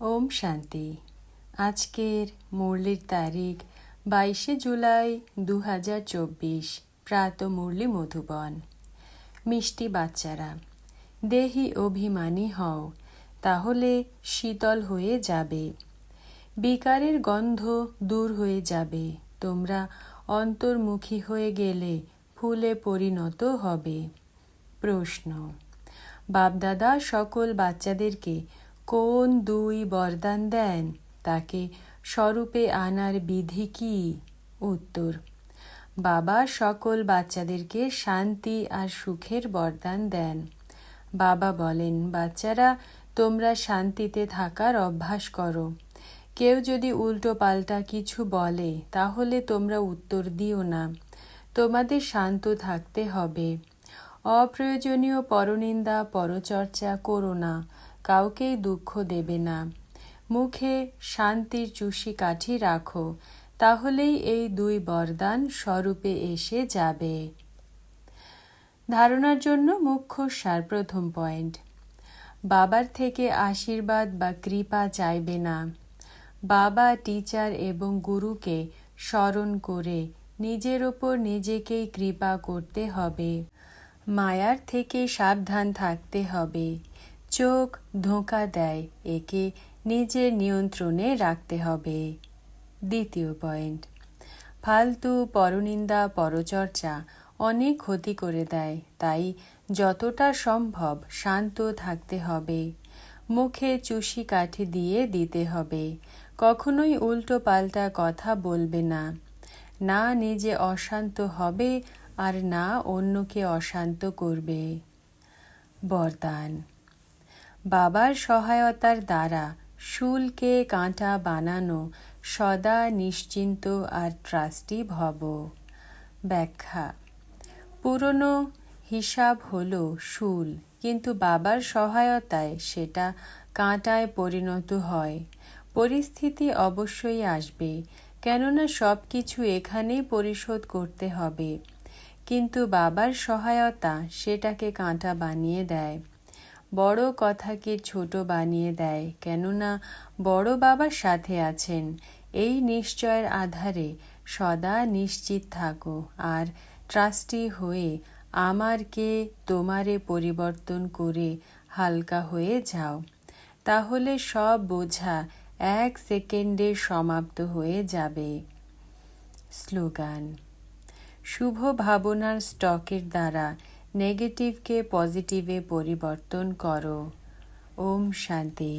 ওম শান্তি। আজকের মুরলির তারিখ বাইশে জুলাই দু হাজার চব্বিশ, প্রাত মুরলি মধুবন। মিষ্টি বাচ্চারা, দেহি অভিমানী হও, তাহলে শীতল হয়ে যাবে। বিকারের গন্ধ দূর হয়ে যাবে, তোমরা অন্তর্মুখী হয়ে গেলে ফুলে পরিণত হবে। প্রশ্ন, বাপদাদা সকল বাচ্চাদেরকে কোন দুই বরদান দেন? তাকে স্বরূপে আনার বিধি কি? উত্তর, বাবা সকল বাচ্চাদেরকে শান্তি আর সুখের বরদান দেন। বাবা বলেন, বাচ্চারা, তোমরা শান্তিতে থাকার অভ্যাস করো। কেউ যদি উল্টো পাল্টা কিছু বলে, তাহলে তোমরা উত্তর দিও না। তোমাদের শান্ত থাকতে হবে। অপ্রয়োজনীয় পরনিন্দা, পরচর্চা করো না। কাউকেই দুঃখ দেবে না। মুখে শান্তির চুষি কাঠি রাখো, তাহলেই এই দুই বরদান স্বরূপে এসে যাবে। ধারণার জন্য মুখ্য সার প্রথম পয়েন্ট। বাবার থেকে আশীর্বাদ বা কৃপা চাইবে না। বাবা, টিচার এবং গুরুকে স্মরণ করে নিজের ওপর নিজেকেই কৃপা করতে হবে। মায়ার থেকে সাবধান থাকতে হবে। চোখ ধোঁকা দেয়, একে নিজের নিয়ন্ত্রণে রাখতে হবে। দ্বিতীয় পয়েন্ট, ফালতু পরনিন্দা, পরচর্চা অনেক ক্ষতি করে দেয়, তাই যতটা সম্ভব শান্ত থাকতে হবে। মুখে চুষি কাঠি দিয়ে দিতে হবে, কখনোই উল্টো পাল্টা কথা বলবে না। না নিজে অশান্ত হবে, আর না অন্যকে অশান্ত করবে। বরদান বাবার সহায়তার দ্বারা শুলকে কাঁটা বানানো সদা নিশ্চিন্ত আর ট্রাস্টি ভব। ব্যাখ্যা, পুরনো হিসাব হল শুল, কিন্তু বাবার সহায়তায় সেটা কাঁটায় পরিণত হয়। পরিস্থিতি অবশ্যই আসবে, কেননা সব কিছু এখানেই পরিশোধ করতে হবে। কিন্তু বাবার সহায়তা সেটাকে কাঁটা বানিয়ে দেয়। বড় কথাকে ছোট বানিয়ে দেয়, কেননা বড় বাবার সাথে আছেন। এই নিশ্চয়ের আধারে সদা নিশ্চিত থাকো আর ট্রাস্টি হয়ে আমারকে তোমারে পরিবর্তন করে হালকা হয়ে যাও। তাহলে সব বোঝা এক সেকেন্ডে সমাপ্ত হয়ে যাবে। স্লোগান, শুভ ভাবনার স্টকের দ্বারা নেগেটিভকে পজিটিভে পরিবর্তন করো। ওম শান্তি।